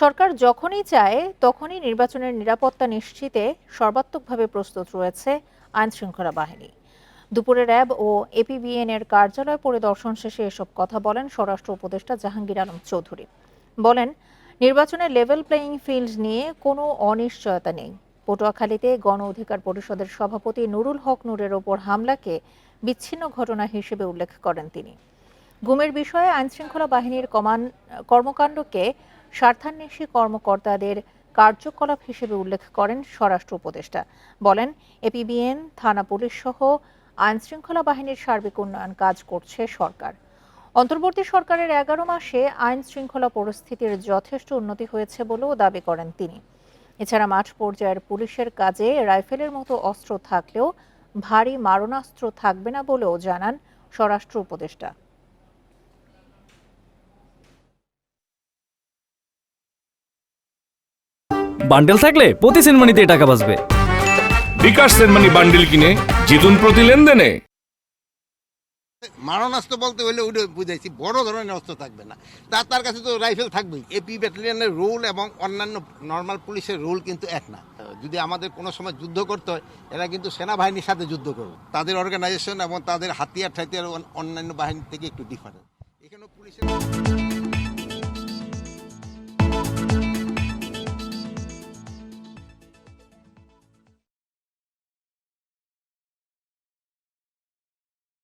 সরকার যখনই চায়, তখনই নির্বাচনের নিরাপত্তা নিশ্চিতে সর্বাত্মকভাবে প্রস্তুত রয়েছে আইন শৃঙ্খলা বাহিনী। দুপুরে র্যাব ও এপিবিএন এর কার্যালয় পরিদর্শন শেষে এসব কথা বলেন স্বরাষ্ট্র উপদেষ্টা জাহাঙ্গীর আলম চৌধুরী। বলেন নির্বাচনের লেভেল প্লেয়িং ফিল্ড নিয়ে কোনো অনিশ্চয়তা নেই। পটুয়াখালীতে গণ অধিকার পরিষদের সভাপতি নুরুল হক নূরের ওপর হামলাকে বিচ্ছিন্ন ঘটনা হিসেবে উল্লেখ করেন তিনি। গুমের বিষয়ে আইনশৃঙ্খলা বাহিনীর কমান, কর্মকাণ্ডকে স্বার্থান্বেষী কর্মকর্তাদের কার্যকলাপ হিসেবে উল্লেখ করেন স্বরাষ্ট্র উপদেষ্টা। বলেন, এপিবিএন, থানা পুলিশ সহ আইনশৃঙ্খলা বাহিনীর সার্বিক উন্নয়ন কাজ করছে সরকার। অন্তর্বর্তী সরকারের এগারো মাসে আইন শৃঙ্খলা পরিস্থিতির যথেষ্ট উন্নতি হয়েছে বলেও দাবি করেন তিনি। এছাড়া মাঠ পর্যায়ের পুলিশের কাজে রাইফেলের মতো অস্ত্র থাকলেও ভারী মারণাস্ত্র থাকবে না বলেও জানান স্বরাষ্ট্র উপদেষ্টা। বান্ডেল থাকলে প্রতি সেনমানিতে টাকা বাঁচবে। বিকাশ সেনমানি বান্ডিল কিনে জিতুন প্রতি লেনদেনে। মারণাস্ত্র বলতে হলে ওটা বুঝাইছি বড় ধরনের অস্ত্র থাকবে না। তা তার কাছে তো রাইফেল থাকবেই। এপি ব্যাটালিয়নের রোল এবং অন্যান্য নর্মাল পুলিশের রোল কিন্তু এক না। যদি আমাদের কোনো সময় যুদ্ধ করতে হয় এরা কিন্তু সেনাবাহিনীর সাথে যুদ্ধ করবে। তাদের অর্গানাইজেশন এবং তাদের হাতিয়ার ঠাতিয়ার অন্যান্য বাহিনী থেকে একটু ডিফারেন্ট এখানে পুলিশের